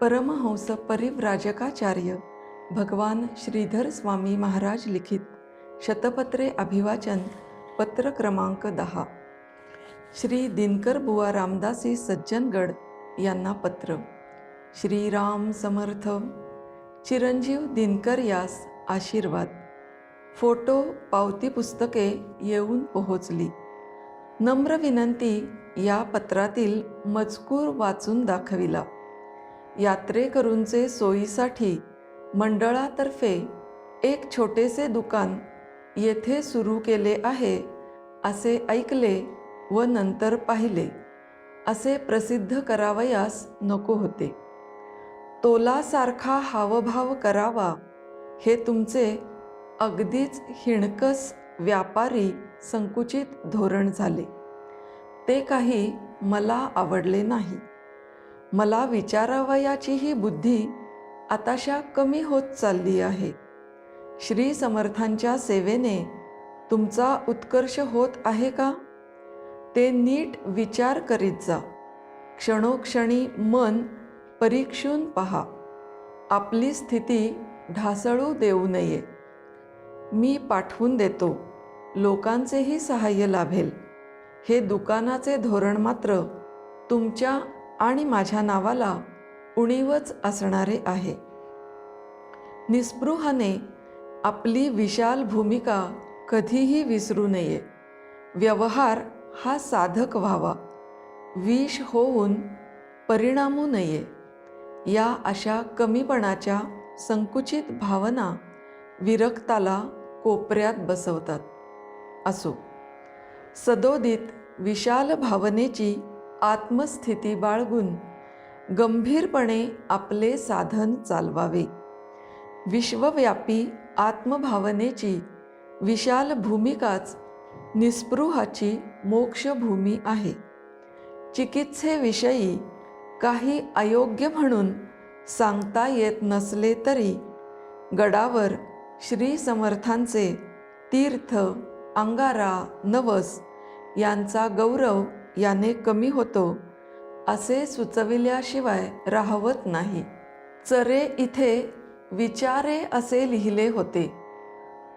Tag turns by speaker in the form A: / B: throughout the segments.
A: परमहंस परिव्राजकाचार्य भगवान श्रीधर स्वामी महाराज लिखित शतपत्रे अभिवाचन पत्र क्रमांक दहा. श्री दिनकर बुवा रामदासी सज्जनगड यांना पत्र. श्रीराम समर्थ. चिरंजीव दिनकर यास आशीर्वाद. फोटो पावती पुस्तके येऊन पोहोचली. नम्र विनंती या पत्रातील मजकूर वाचून दाखविला. यात्रेकरूंचे सोयीसाठी मंडळातर्फे एक छोटेसे दुकान येथे सुरू केले आहे असे ऐकले व नंतर पाहिले. असे प्रसिद्ध करावयास नको होते. तोलासारखा हावभाव करावा हे तुमचे अगदीच हिणकस व्यापारी संकुचित धोरण झाले. ते काही मला आवडले नाही. मला विचारावयाचीही बुद्धी आताशा कमी होत चालली आहे. श्री समर्थांच्या सेवेने तुमचा उत्कर्ष होत आहे का? ते नीट विचार करीत जा. क्षणोक्षणी मन परीक्षून पहा. आपली स्थिती ढासळू देऊ नये. मी पाठवून देतो. लोकांचेही सहाय्य लाभेल. हे दुकानाचे धोरण मात्र तुमच्या आणि माझ्या नावाला उणीवच असणारे आहे. निस्पृहाने आपली विशाल भूमिका कधीही विसरू नये. व्यवहार हा साधक व्हावा. विष होऊन परिणामू नये. या अशा कमीपणाच्या संकुचित भावना विरक्ताला कोपऱ्यात बसवतात. असो. सदोदित विशाल भावनेची आत्मस्थिती बाळगून गंभीरपणे आपले साधन चालवावे. विश्वव्यापी आत्मभावनेची विशाल भूमिकाच निस्पृहाची मोक्षभूमी आहे. चिकित्सेविषयी काही अयोग्य म्हणून सांगता येत नसले तरी गडावर श्री समर्थांचे तीर्थ अंगारा नवस यांचा गौरव याने कमी होतो. असे सुचविल्याशिवाय राहवत नाही. चरे इथे विचारे असे लिहिले होते.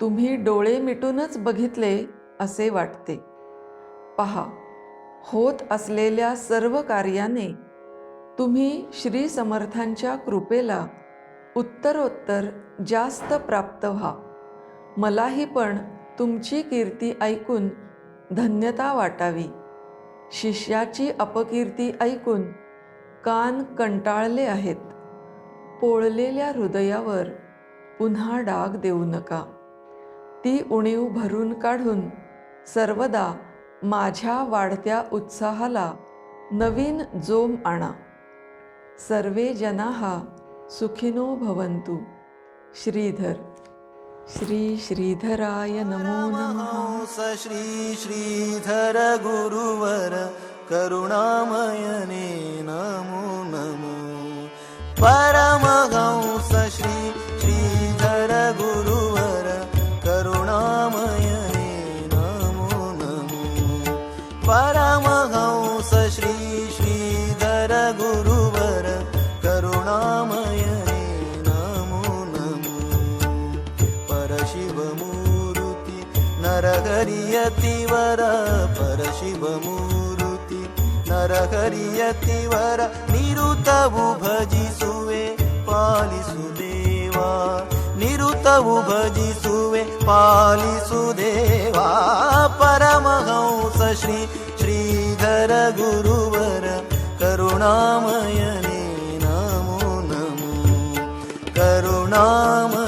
A: तुम्ही डोळे मिटूनच बघितले असे वाटते. पहा होत असलेल्या सर्व कार्याने तुम्ही श्री समर्थांच्या कृपेला उत्तरोत्तर जास्त प्राप्त व्हा. मलाही पण तुमची कीर्ती ऐकून धन्यता वाटावी. शिष्याची अपकीर्ती ऐकून कान कंटाळले आहेत. पोळलेल्या हृदयावर पुन्हा डाग देऊ नका. ती उणीव भरून काढून सर्वदा माझ्या वाढत्या उत्साहाला नवीन जोम आणा. सर्वे जना सुखिनो भवंतु श्रीधर श्री श्रीधराय नमो नमः।
B: परमहंस श्री श्रीधर गुरुवर करुणामयने नमो नमो। परमहंस श्री परशिवमूर्ती नरहरियतिवर परशिवमूर्ती नरहरियतिवर निरुतवु भजिसुवे पालिसुदेवा निरुतवु भजिसुवे पालिसुदेवा परमहंस श्री श्रीधर गुरुवर करुणामयने नमो नमो करुणामयने